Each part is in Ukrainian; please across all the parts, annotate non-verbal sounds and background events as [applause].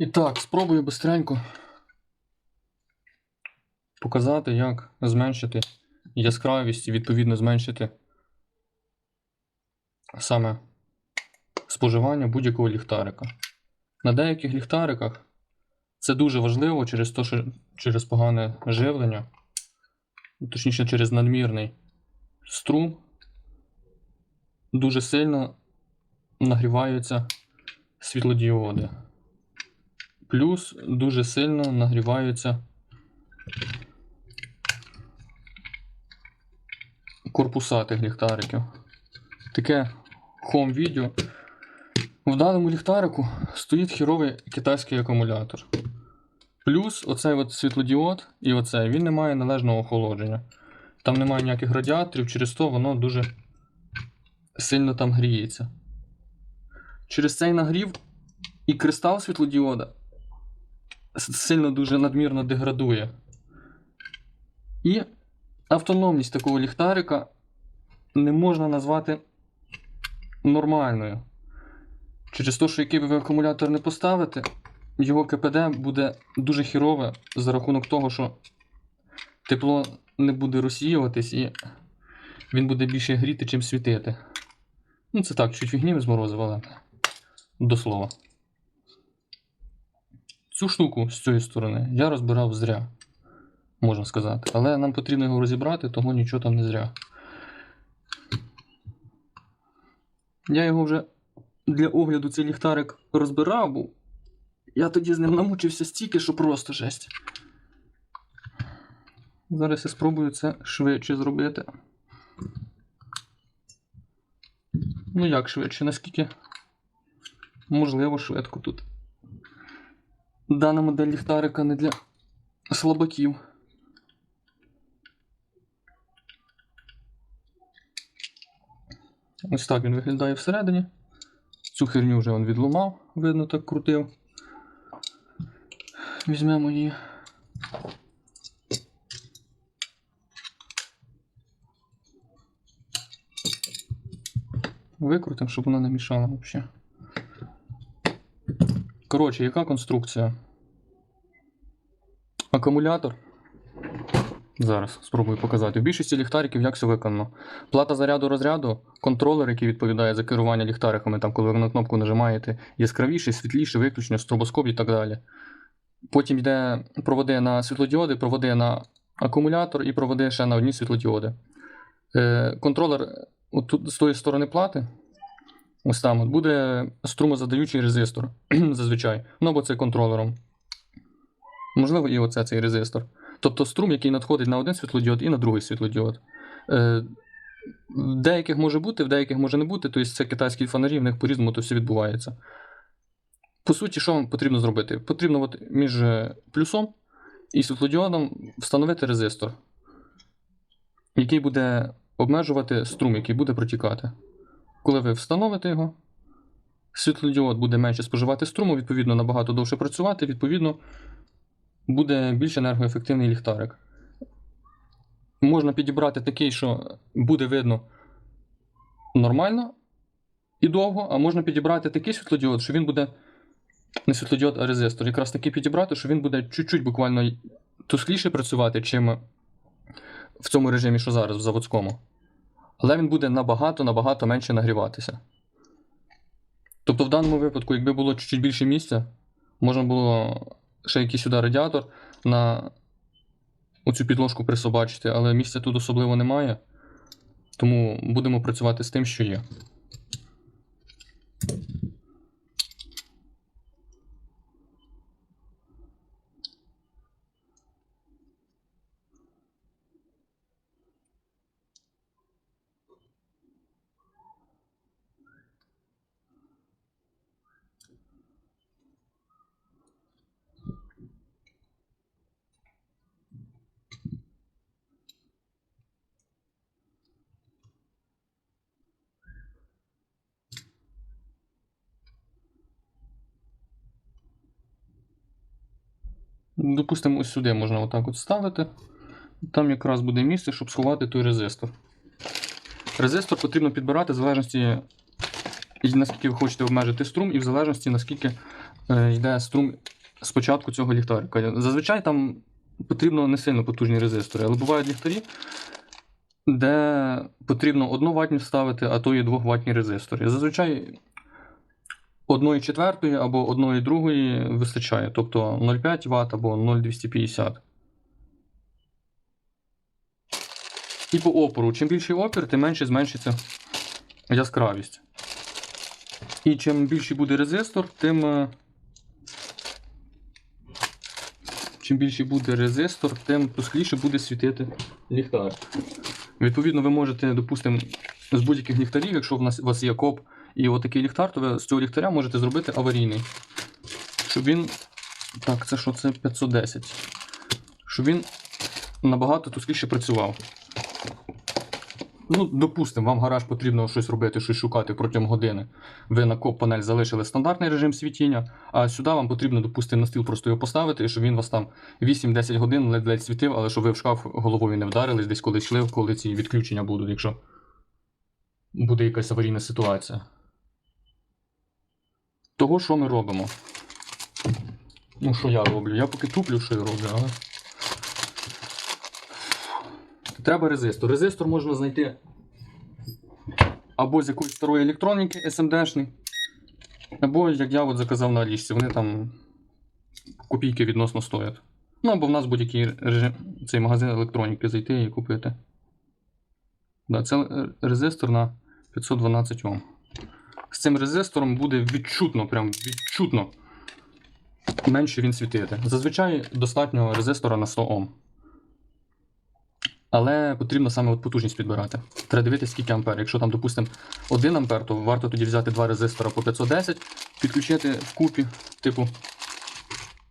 І так, спробую бистренько показати, як зменшити яскравість і відповідно зменшити саме споживання будь-якого ліхтарика. На деяких ліхтариках це дуже важливо через те, що через погане живлення, точніше через надмірний струм, дуже сильно нагріваються світлодіоди. Плюс дуже сильно нагріваються корпуса тих ліхтариків. Таке хом відео. В даному ліхтарику стоїть хіровий китайський акумулятор. Плюс оцей от світлодіод і оцей, він не має належного охолодження. Там немає ніяких радіаторів, через то воно дуже сильно там гріється. Через цей нагрів і кристал світлодіода сильно дуже надмірно деградує. І автономність такого ліхтарика не можна назвати нормальною. Через те, що який би ви акумулятор не поставите, його КПД буде дуже хірове за рахунок того, що тепло не буде розсіюватись і він буде більше гріти, чим світити. Ну, це так, чуть фігні зморозив, але до слова. Цю штуку з цієї сторони я розбирав зря, можна сказати. Але нам потрібно його розібрати, тому нічого там не зря. Я його вже для огляду цей ліхтарик розбирав, бо я тоді з ним намучився стільки, що просто жесть. Зараз я спробую це швидше зробити. Ну як швидше, наскільки можливо швидко тут. Дана модель ліхтарика не для слабаків. Ось так він виглядає всередині. Цю херню вже він відломав, видно, так крутив. Візьмемо її. Викрутимо, щоб вона не мішала взагалі. Коротше, яка конструкція? Акумулятор. Зараз спробую показати. У більшості ліхтариків як все виконано. Плата заряду розряду, контролер, який відповідає за керування ліхтариками, там, коли ви на кнопку нажимаєте, яскравіше, світліше, виключення, стробоскоп і так далі. Потім йде проводи на світлодіоди, проводи на акумулятор і проводи ще на одні світлодіоди. Е, контролер от тут, з тої сторони плати, ось там от, буде струмозадаючий резистор [clears throat] зазвичай. Ну або це контролером. Можливо, і оце цей резистор. Тобто струм, який надходить на один світлодіод і на другий світлодіод. Е, в деяких може бути, в деяких може не бути. Тобто це китайські фонарі, в них по-різному то все відбувається. По суті, що вам потрібно зробити? Потрібно от між е, плюсом і світлодіодом встановити резистор, який буде обмежувати струм, який буде протікати. Коли ви встановите його, світлодіод буде менше споживати струму, відповідно, набагато довше працювати, відповідно, буде більш енергоефективний ліхтарик. Можна підібрати такий, що буде видно нормально і довго, а можна підібрати такий світлодіод, що він буде не світлодіод, а резистор. Якраз такий підібрати, що він буде чуть-чуть буквально тускліше працювати, чим в цьому режимі, що зараз, в заводському. Але він буде набагато-набагато менше нагріватися. Тобто, в даному випадку, якби було чуть-чуть більше місця, можна було ще якийсь сюди радіатор на оцю підложку присобачити, але місця тут особливо немає. Тому будемо працювати з тим, що є. Допустимо, ось сюди можна отак от ставити. Там якраз буде місце, щоб сховати той резистор. Резистор потрібно підбирати в залежності, наскільки ви хочете обмежити струм, і в залежності, наскільки е, йде струм спочатку цього ліхтарика. Зазвичай там потрібно не сильно потужні резистори, але бувають ліхтарі, де потрібно 1 ватні вставити, а то і 2 ватні резистори. Зазвичай 1 четвертої або 1 другої вистачає, тобто 0,5 Вт або 0,250. І по опору. Чим більший опір, тим менше зменшиться яскравість. І чим більший буде резистор, тим. е, Чим більший буде резистор, тим тускліше буде світити ліхтар. Відповідно, ви можете, допустимо, з будь-яких ліхтарів, якщо у вас є коп і отакий ліхтар, то ви з цього ліхтаря можете зробити аварійний. Щоб він. Так, це що? Це 510. Щоб він набагато тускліше працював. Ну, допустимо, вам гараж потрібно щось робити, щось шукати протягом години. Ви на коп-панель залишили стандартний режим світіння, а сюди вам потрібно, допустимо, на стіл просто його поставити, і щоб він вас там 8-10 годин ледь-ледь світив, але щоб ви в шкаф головою не вдарились, десь колись йшли, коли ці відключення будуть, якщо буде якась аварійна ситуація. Того, що ми робимо? Ну, що я роблю? Я поки туплю, що я роблю, але. Треба резистор. Резистор можна знайти або з якоїсь старої електроніки SMD-шний, або, як я от заказав на Алішці, вони там копійки відносно стоять. Ну, або в нас будь-який режим, цей магазин електроніки зайти і купити. Да, це резистор на 512 Ом. З цим резистором буде відчутно, прям відчутно менше він світити. Зазвичай достатньо резистора на 100 Ом. Але потрібно саме от потужність підбирати. Треба дивитися, скільки ампер. Якщо там, допустимо, 1 ампер, то варто тоді взяти два резистора по 510, підключити вкупі, типу,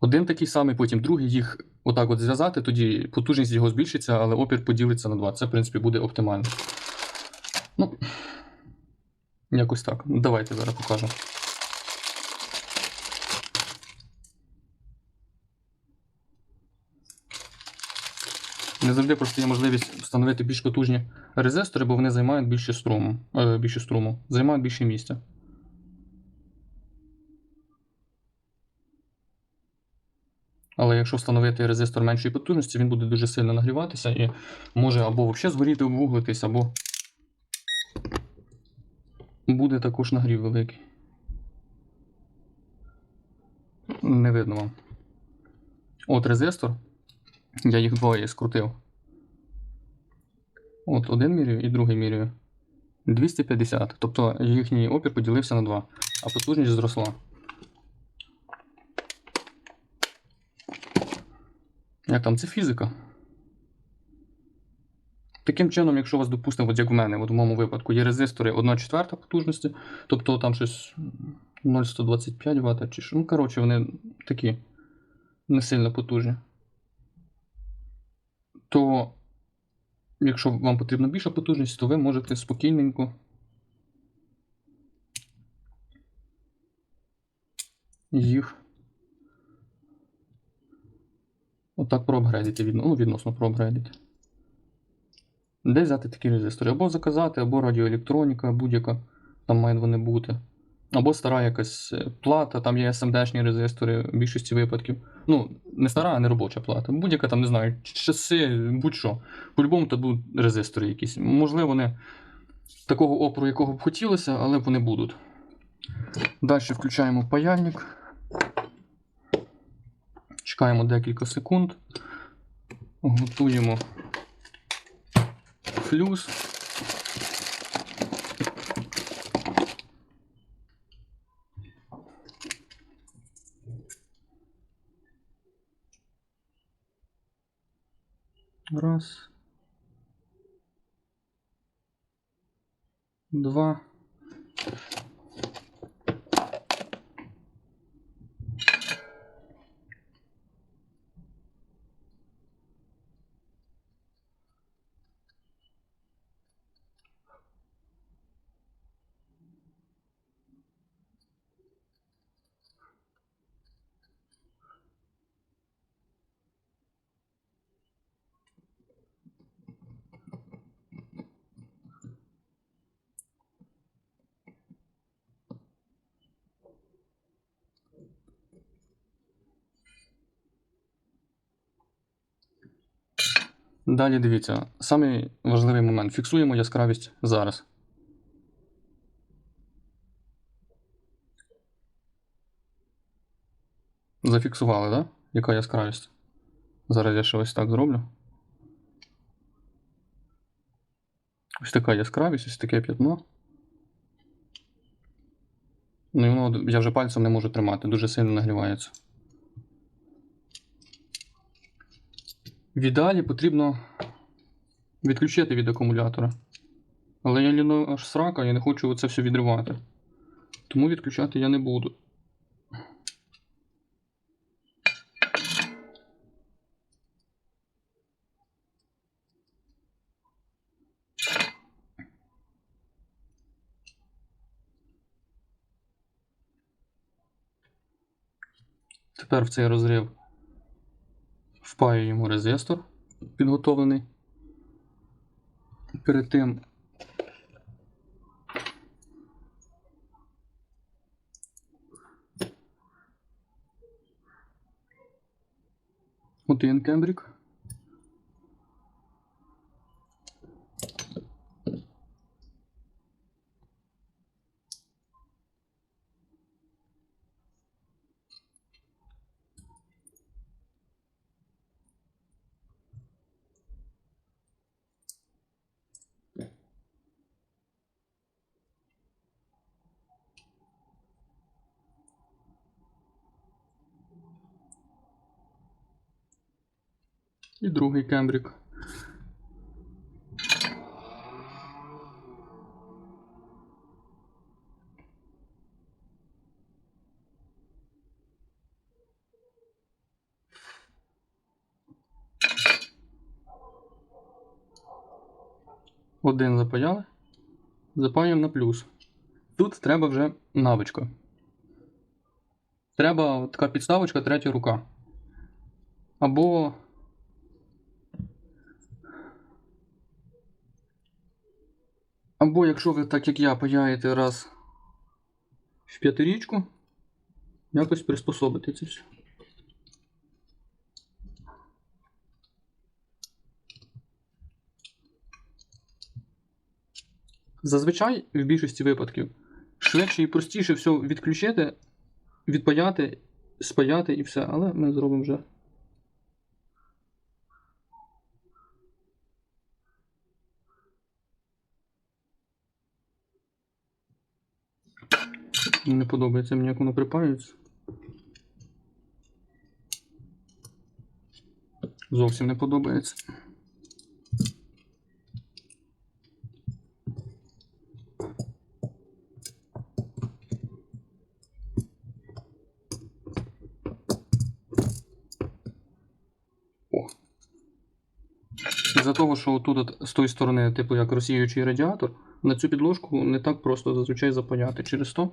один такий самий, потім другий, їх отак от зв'язати, тоді потужність його збільшиться, але опір поділиться на 2. Це, в принципі, буде оптимально. Ну, якось так. Давайте зараз покажу. Не завжди просто є можливість встановити більш потужні резистори, бо вони займають більше струму. Е, більше струму, займають більше місця. Але якщо встановити резистор меншої потужності, він буде дуже сильно нагріватися і може або взагалі згоріти, обвуглитись, або буде також нагрів великий. Не видно вам. От резистор. Я їх двоє скрутив. От один міряю і другий міряю. 250. Тобто їхній опір поділився на 2, а потужність зросла. Як там? Це фізика. Таким чином, якщо у вас, допустимо, от як в мене, от в моєму випадку, є резистори 1 четверта потужності, тобто там щось 0,125 Вт чи що. Ну, коротше, вони такі не сильно потужні. То, якщо вам потрібна більша потужність, то ви можете спокійненько їх отак проапгрейдити, ну, відносно проапгрейдити. Де взяти такі резистори? Або заказати, або радіоелектроніка, будь-яка, там мають вони бути. Або стара якась е, плата, там є SMD-шні резистори в більшості випадків. Ну, не стара, а не робоча плата. Будь-яка там, не знаю, часи, будь-що. По-любому то будуть резистори якісь. Можливо, не такого опору, якого б хотілося, але вони будуть. Далі включаємо паяльник. Чекаємо декілька секунд. Готуємо флюс. Раз. Два. Далі дивіться, самий важливий момент. Фіксуємо яскравість зараз. Зафіксували, так? Да? Яка яскравість? Зараз я ще ось так зроблю. Ось така яскравість, ось таке п'ятно. Ну я вже пальцем не можу тримати, дуже сильно нагрівається. В ідеалі потрібно відключити від акумулятора. Але я ліно аж срака, я не хочу це все відривати. Тому відключати я не буду. Тепер в цей розрив впаюємо резистор підготовлений. Перед тим один кембрік. І другий кембрік. Один запаяли. Запаюємо на плюс. Тут треба вже навичка. Треба така підставочка, третя рука. Або Або якщо ви так як я паяєте раз в п'ятирічку, якось приспособити це все. Зазвичай в більшості випадків швидше і простіше все відключити, відпаяти, спаяти і все, але ми зробимо вже. Не подобається мені, як воно припаюється. Зовсім не подобається. О. Із-за того, що тут з тої сторони, типу як розсіюючий радіатор, на цю підложку не так просто зазвичай запаяти. Через то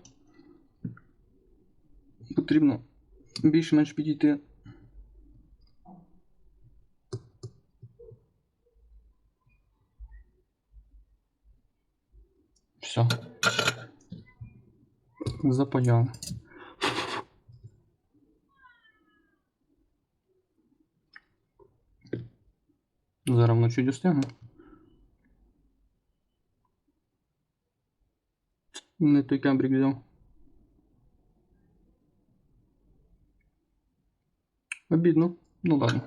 потрібно більш-менш підійти. Все. Запаяли. Зараз воно чуть достигне. Не той кембрик взяв. Обідно. Ну ладно.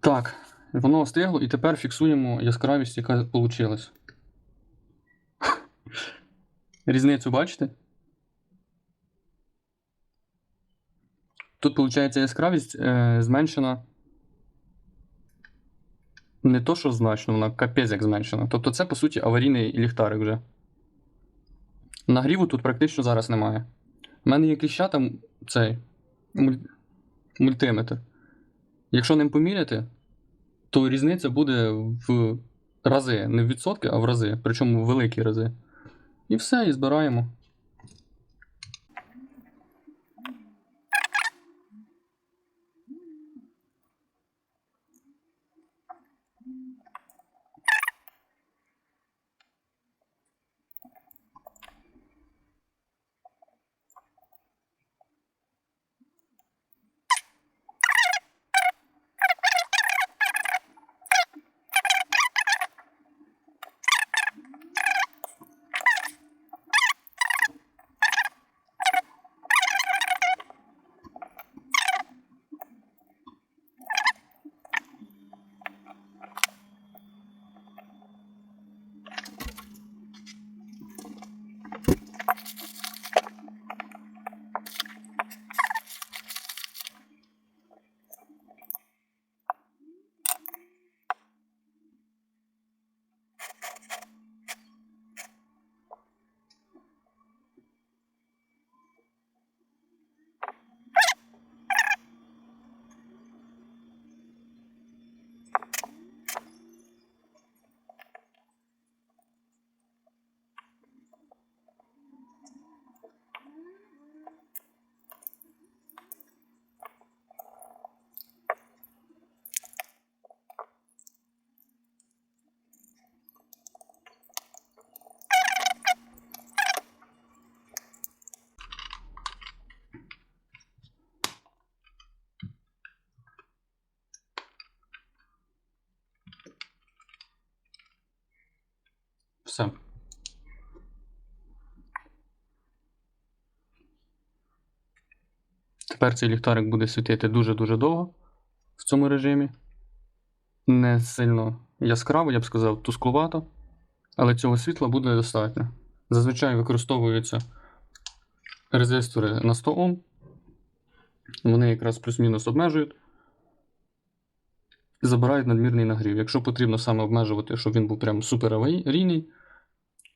Так, воно остигло і тепер фіксуємо яскравість, яка вийшла. [laughs] Різницю бачите? Тут, виходить, яскравість е, зменшена. Не то, що значно, вона капець як зменшена. Тобто це, по суті, аварійний ліхтарик вже. Нагріву тут практично зараз немає. У мене є кліща там цей муль... мультиметр. Якщо ним поміряти, то різниця буде в рази. Не в відсотки, а в рази. Причому в великі рази. І все, і збираємо. Все. Тепер цей ліхтарик буде світити дуже-дуже довго в цьому режимі. Не сильно яскраво, я б сказав, тускловато, але цього світла буде достатньо. Зазвичай використовуються резистори на 100 Ом. Вони якраз плюс-мінус обмежують і забирають надмірний нагрів. Якщо потрібно саме обмежувати, щоб він був прям супер аварійний,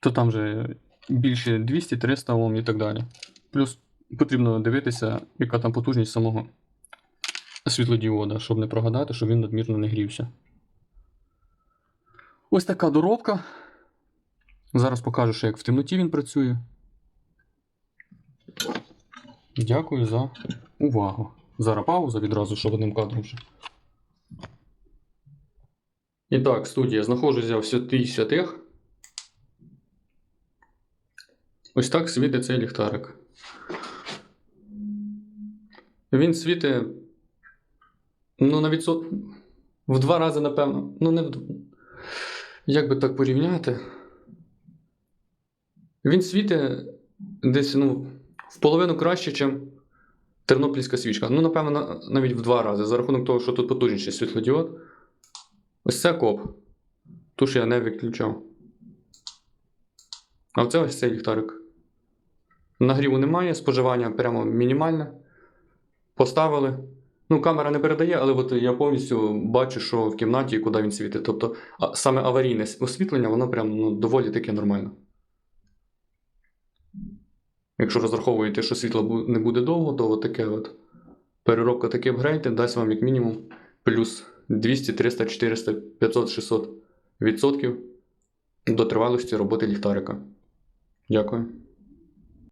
то там вже більше 200-300 Ом і так далі. Плюс потрібно дивитися, яка там потужність самого світлодіода, щоб не прогадати, щоб він надмірно не грівся. Ось така доробка. Зараз покажу, ще як в темноті він працює. Дякую за увагу. Зараз пауза відразу, щоб одним кадром вже. І так, студія, знаходжуся в святій святих. Ось так світить цей ліхтарик. Він світить. Ну, на відсот... В два рази, напевно. Ну, не. Як би так порівняти? Він світить десь, ну, в половину краще, ніж тернопільська свічка. Ну, напевно, навіть в два рази, за рахунок того, що тут потужніший світлодіод. Ось це коп. Ту ж я не виключав. А оце ось цей ліхтарик. Нагріву немає, споживання прямо мінімальне. Поставили. Ну, камера не передає, але от я повністю бачу, що в кімнаті, куди він світить. Тобто, саме аварійне освітлення, воно прям ну, доволі таке нормальне. Якщо розраховуєте, що світло не буде довго, то таке от переробка такі апгрейди дасть вам як мінімум плюс 200, 300, 400, 500, 600 відсотків до тривалості роботи ліхтарика. Дякую.